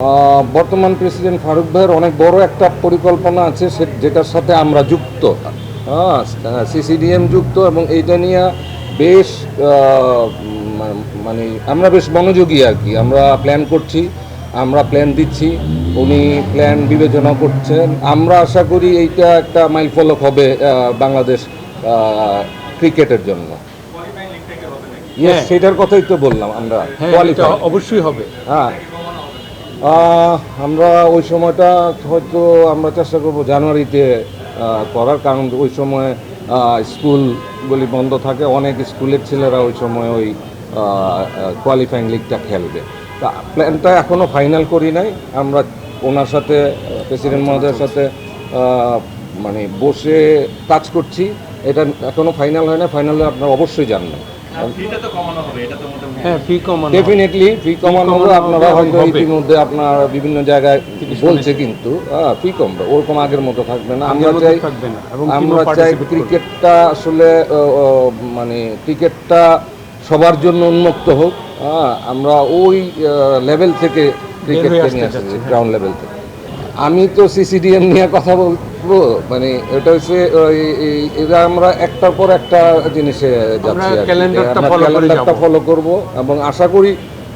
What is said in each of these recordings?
আহ, বর্তমান প্রেসিডেন্ট ফারুক ভাইয়ের অনেক বড় একটা পরিকল্পনা আছে যেটার সাথে আমরা যুক্ত। হ্যাঁ সিসিডিএম যুক্ত এবং এইটা নিয়ে বেশ মানে আমরা বেশ মনোযোগী আর কি। আমরা প্ল্যান করছি আমরা প্ল্যান দিচ্ছি উনি প্ল্যান বিবেচনা করছেন। আমরা আশা করি এইটা একটা মাইল ফলক হবে আহ, বাংলাদেশ আহ, ক্রিকেটের জন্য। সেটার কথাই তো বললাম আমরা। হ্যাঁ অবশ্যই হবে। হ্যাঁ। আমরা ওই সময়টা হয়তো আমরা চেষ্টা করব জানুয়ারিতে করার, কারণ ওই সময় স্কুলগুলি বন্ধ থাকে, অনেক স্কুলের ছেলেরা ওই সময় ওই কোয়ালিফাইং লিগটা খেলবে। তা প্ল্যানটা এখনও ফাইনাল করি নাই। আমরা ওনার সাথে প্রেসিডেন্ট মহোদয়ের সাথে মানে বসে কাজ করছি। এটা এখনও ফাইনাল হয় না। ফাইনালে আপনারা অবশ্যই জানবেন। হ্যাঁ ফি কমানো হবে। ডেফিনেটলি ফি কমানো হবে আপনারা হবে। হয়তো ইতিমধ্যে আপনার বিভিন্ন জায়গায় বলছে কিন্তু ফি কমবে ওরকম আগের মতো থাকবে না। আমরা চাই এবং আমরা চাই ক্রিকেটটা আসলে মানে ক্রিকেটটা সবার জন্য উন্মুক্ত হোক হ্যাঁ, আমরা ওই লেভেল থেকে ক্রিকেটকে আসতে নিয়ে আসছি হ্যাঁ। গ্রাউন্ড লেভেল থেকে। আমি তো সিসিডিএম নিয়ে কথা বলব মানে এটা হচ্ছে এরা আমরা একটার পর একটা জিনিসে যাচ্ছি আর। ক্যালেন্ডারটা। ফলো করব এবং আশা করি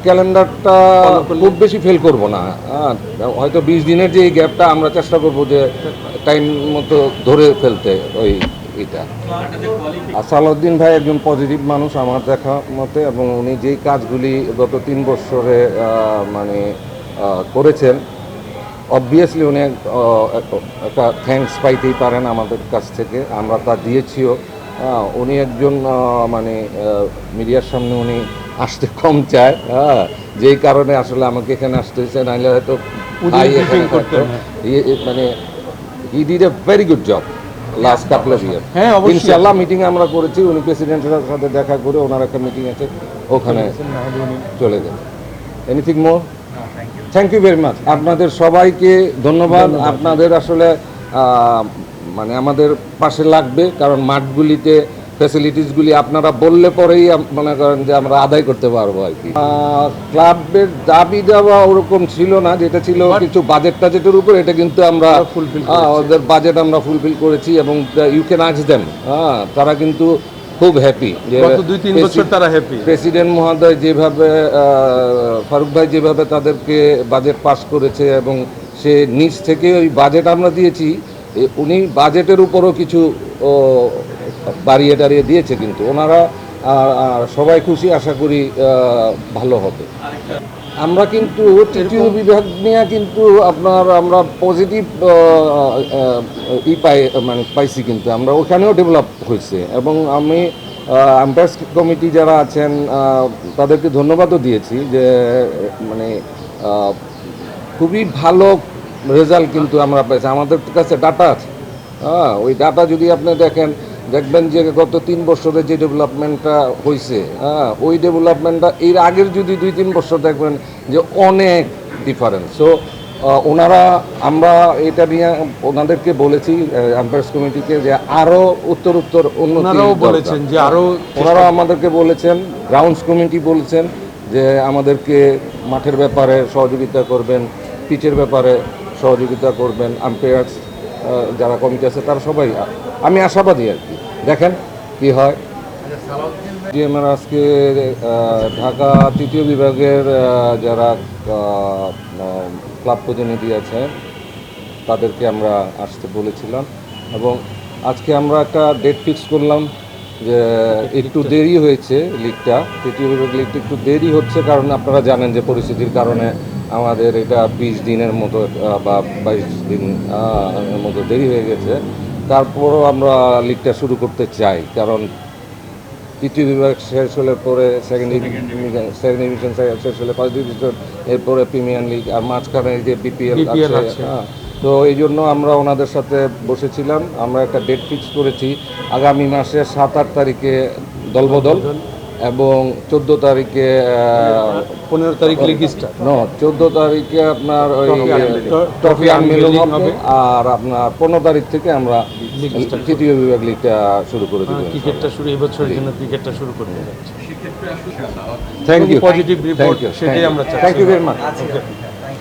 ক্যালেন্ডারটা খুব বেশি ফেল করব না হ্যাঁ, হয়তো বিশ দিনের যে এই গ্যাপটা আমরা চেষ্টা করব যে টাইম মতো ধরে ফেলতে ওই এটা আসালউদ্দিন ভাই একজন পজিটিভ মানুষ আমার দেখা মতে এবং উনি যেই কাজগুলি গত তিন বছরে মানে করেছেন অবভিয়াসলি উনি একটা থ্যাঙ্কস পাইতেই পারেন আমাদের কাছ থেকে। আমরা তা দিয়েছিও। হ্যাঁ, উনি একজন মানে মিডিয়ার সামনে উনি আসতে কম চায়। হ্যাঁ যেই কারণে আসলে আমাকে এখানে আসতে হয়েছে নাহলে হয়তো ই- মানে he did a very good job last couple of year হ্যাঁ, অবশ্যই। ইনশাআল্লাহ মিটিং আমরা করেছি উনি প্রেসিডেন্টের সাথে দেখা করে ওনার একটা মিটিং আছে ওখানে চলে গেছে anything more thank you very much আপনাদের সবাইকে ধন্যবাদ। আপনাদের আসলে মানে আমাদের পাশে লাগবে কারণ মাঠগুলিতে ফ্যাসিলিটিসগুলি আপনারা বললে পরেই মনে করেন যে আমরা আদায় করতে পারব আর কি। ক্লাবের দাবি দেওয়া ওরকম ছিল না যেটা ছিল কিছু বাজেট টাজেটের উপর এটা কিন্তু আমরা হ্যাঁ, ওদের বাজেট আমরা ফুলফিল করেছি এবং ইউ ক্যান আজ দেন হ্যাঁ তারা কিন্তু খুব হ্যাপি যে গত দুই তিন বছর তারা হ্যাপি প্রেসিডেন্ট মহোদয় যেভাবে ফারুক ভাই যেভাবে তাদেরকে বাজেট পাস করেছে এবং সে নিচ থেকে ওই বাজেট আমরা দিয়েছি উনি বাজেটের উপরও কিছু বাড়িয়ে টাড়িয়ে দিয়েছে কিন্তু। ওনারা আর, আর সবাই খুশি আশা করি ভালো হবে। আমরা কিন্তু তৃতীয় বিভাগ নিয়ে কিন্তু আপনার আমরা পজিটিভ ই পাই মানে পাইছি কিন্তু। আমরা ওখানেও ডেভেলপ হয়েছে এবং আমি আম্পায়ার্স কমিটি যারা আছেন তাদেরকে ধন্যবাদও দিয়েছি যে মানে খুবই ভালো রেজাল্ট কিন্তু আমরা পাইছি আমাদের কাছে ডাটা আছে। হ্যাঁ ওই ডাটা যদি আপনি দেখেন দেখবেন যে গত তিন বছরে যে ডেভেলপমেন্টটা হয়েছে হ্যাঁ ওই ডেভেলপমেন্টটা এর আগের যদি দুই তিন বছর দেখবেন যে অনেক ডিফারেন্স সো ওনারা আমরা এটা নিয়ে ওনাদেরকে বলেছি আম্পায়ার্স কমিটিকে যে আরও উত্তর উত্তর ওনারাও বলেছেন যে আরও ওনারা আমাদেরকে বলেছেন গ্রাউন্ডস কমিটি বলেছেন যে আমাদেরকে মাঠের ব্যাপারে সহযোগিতা করবেন পিচের ব্যাপারে সহযোগিতা করবেন আম্পায়ার্স যারা কমিটি আছে তারা সবাই আমি আশাবাদী আর কি। দেখেন কি হয়। ডিএমআর আজকে ঢাকা তৃতীয় বিভাগের যারা ক্লাব প্রতিনিধি আছেন, তাদেরকে আমরা আসতে বলেছিলাম। এবং আজকে আমরা একটা ডেট ফিক্স করলাম যে একটু দেরি হয়েছে লিগটা তৃতীয় বিভাগ লিগটা একটু দেরি হচ্ছে কারণ আপনারা জানেন যে পরিস্থিতির কারণে আমাদের এটা বিশ দিনের মতো বা বাইশ দিন মতো দেরি হয়ে গেছে। তারপরও আমরা লিগটা শুরু করতে চাই কারণ তৃতীয় বিভাগ শেষ হলে পরে সেকেন্ড ডিভিশন সেকেন্ড ডিভিশন শেষ হলে ফার্স্ট ডিভিশন এরপরে প্রিমিয়ার লিগ আর মাঝখানে যে বিপিএল আছে। হ্যাঁ। তো এই জন্য আমরা ওনাদের সাথে বসেছিলাম আমরা একটা ডেট ফিক্স করেছি আগামী মাসের সাত আট তারিখে দলবদল। এবং চোদ্দ তারিখে পনেরো তারিখ লিগ স্টার ন চোদ্দ তারিখে আপনার ওই ট্রফি আন্দোলন হবে। হবে। আর আপনার পনেরো তারিখ থেকে আমরা তৃতীয় বিভাগ লিগটা শুরু করে দেবো ক্রিকেটটা শুরু এবছর বছরের জন্য ক্রিকেটটা শুরু করতে যাচ্ছি থ্যাংক ইউ পজিটিভ রিপোর্ট সেটাই আমরা থ্যাংক ইউ ভেরি মাচ.